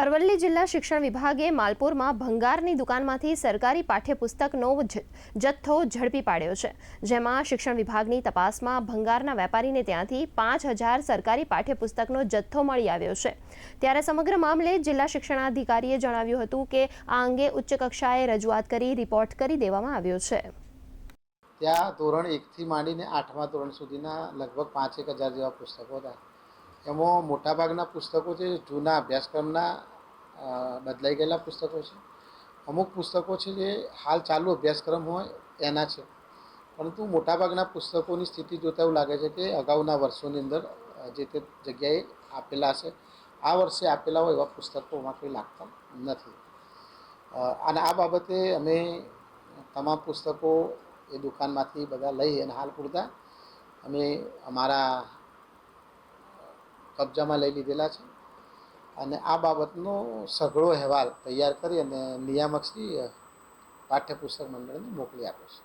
અરવલ્લી જિલ્લા શિક્ષણ વિભાગે માલપુરમાં ભંગારની દુકાનમાંથી સરકારી પાઠ્યપુસ્તકનો જથ્થો ઝડપી પાડ્યો છે. જેમાં શિક્ષણ વિભાગની તપાસમાં ભંગારના વેપારીને ત્યાંથી પાંચ હજાર સરકારી પાઠ્યપુસ્તકનો જથ્થો મળી આવ્યો છે. ત્યારે સમગ્ર મામલે જિલ્લા શિક્ષણાધિકારીએ જણાવ્યું હતું કે આ અંગે ઉચ્ચ કક્ષાએ રજૂઆત કરી રિપોર્ટ કરી દેવામાં આવ્યો છે. ત્યાં ધોરણ એકથી માંડીને આઠમા ધોરણ સુધીના લગભગ પાંચેક હજાર જેવા પુસ્તકો હતા. એમાં મોટાભાગના પુસ્તકો છે, જૂના અભ્યાસક્રમના બદલાઈ ગયેલા પુસ્તકો છે. અમુક પુસ્તકો છે જે હાલ ચાલુ અભ્યાસક્રમ હોય, એના છે. પરંતુ મોટાભાગના પુસ્તકોની સ્થિતિ જોતાં એવું લાગે છે કે અગાઉના વર્ષોની અંદર જે તે જગ્યાએ આપેલા હશે, આ વર્ષે આપેલા હોય એવા પુસ્તકોમાં કોઈ લાગતા નથી. અને આ બાબતે અમે તમામ પુસ્તકો એ દુકાનમાંથી બધા લઈ અને હાલ પૂરતા અમે અમારા કબજામાં લઈ લીધેલા છે. અને આ બાબતનો સઘળો અહેવાલ તૈયાર કરી અને નિયામકશ્રી પાઠ્યપુસ્તક મંડળને મોકલી આપ્યો છે.